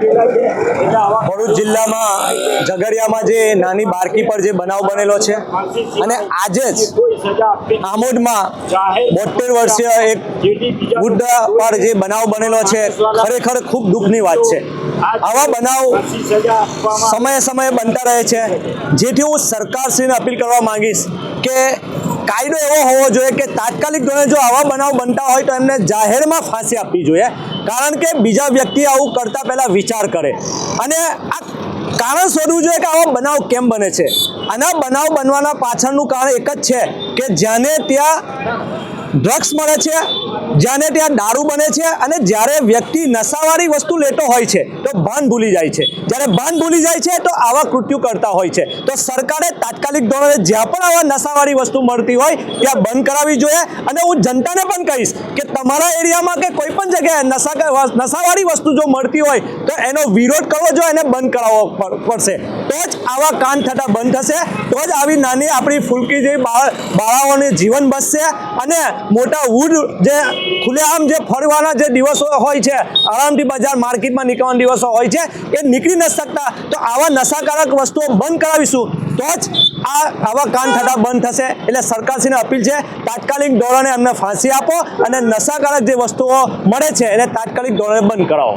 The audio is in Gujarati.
ભરૂચ જિલ્લામાં ઝઘડિયામાં જે નાની બારકી પર જે બનાવ બનેલો છે અને આજે જ આમોદમાં બોતેર વર્ષીય એક વૃદ્ધ પર જે બનાવ બનેલો છે, ખરેખર ખૂબ દુઃખની વાત છે. આવા બનાવ સમયે સમયે બનતા રહે છે. જેથી હું સરકારશ્રીને અપીલ કરવા માંગીશ કે કાયદો એવો હોવો જોઈએ કે તાત્કાલિક ધોરણે જો આવા બનાવ બનતા હોય તો એમને જાહેરમાં ફાંસી આપવી જોઈએ. કારણ કે બીજા વ્યક્તિ આવું કરતા પહેલાં વિચાર કરે. અને આ કારણ શોધવું જોઈએ કે આવા બનાવ કેમ બને છે. આના બનાવ બનવાના પાછળનું કારણ એક જ છે કે જ્યાંને ત્યાં ડ્રગ્સ મળે છે, જ્યાંને ત્યાં દારૂ બને છે અને જ્યારે વ્યક્તિ નશાવાળી વસ્તુ લેતો હોય છે, તો ભાન ભૂલી જાય છે. જ્યારે ભાન ભૂલી જાય છે, તો આવા કૃત્યુ કરતા હોય છે. તો સરકારે તાત્કાલિક ધોરણે જ્યાં પણ આવા નશાવાળી વસ્તુ મળતી હોય, ત્યાં બંધ કરાવવી જોઈએ અને હું જનતાને પણ કહીશ કે તમારા એરિયામાં કે કોઈ પણ જગ્યાએ નશા નશાવાળી વસ્તુ જો મળતી હોય, તો એનો વિરોધ કરવો જોઈએ એને બંધ કરાવવો પડશે. તો જ આવા કાંડ થતા બંધ થશે, તો જ આવી નાની આપણી ફૂલકી જેવી બાળ, બાળાઓને જીવન બચશે અને મોટા વુડ જે ખુલ્લેઆમ જે ફરવાના જે દિવસો હોય છે, આરામથી બજાર માર્કેટમાં નીકળવાના દિવસો હોય છે, એ નીકળી ન શકતા. તો આવા નશાકારક વસ્તુઓ બંધ કરાવીશું, તો જ આ આવા કાન થતા બંધ થશે. એટલે સરકારશ્રીને અપીલ છે, તાત્કાલિક ધોરણે અમને ફાંસી આપો અને નશાકારક જે વસ્તુઓ મળે છે, એને તાત્કાલિક ધોરણે બંધ કરાવો.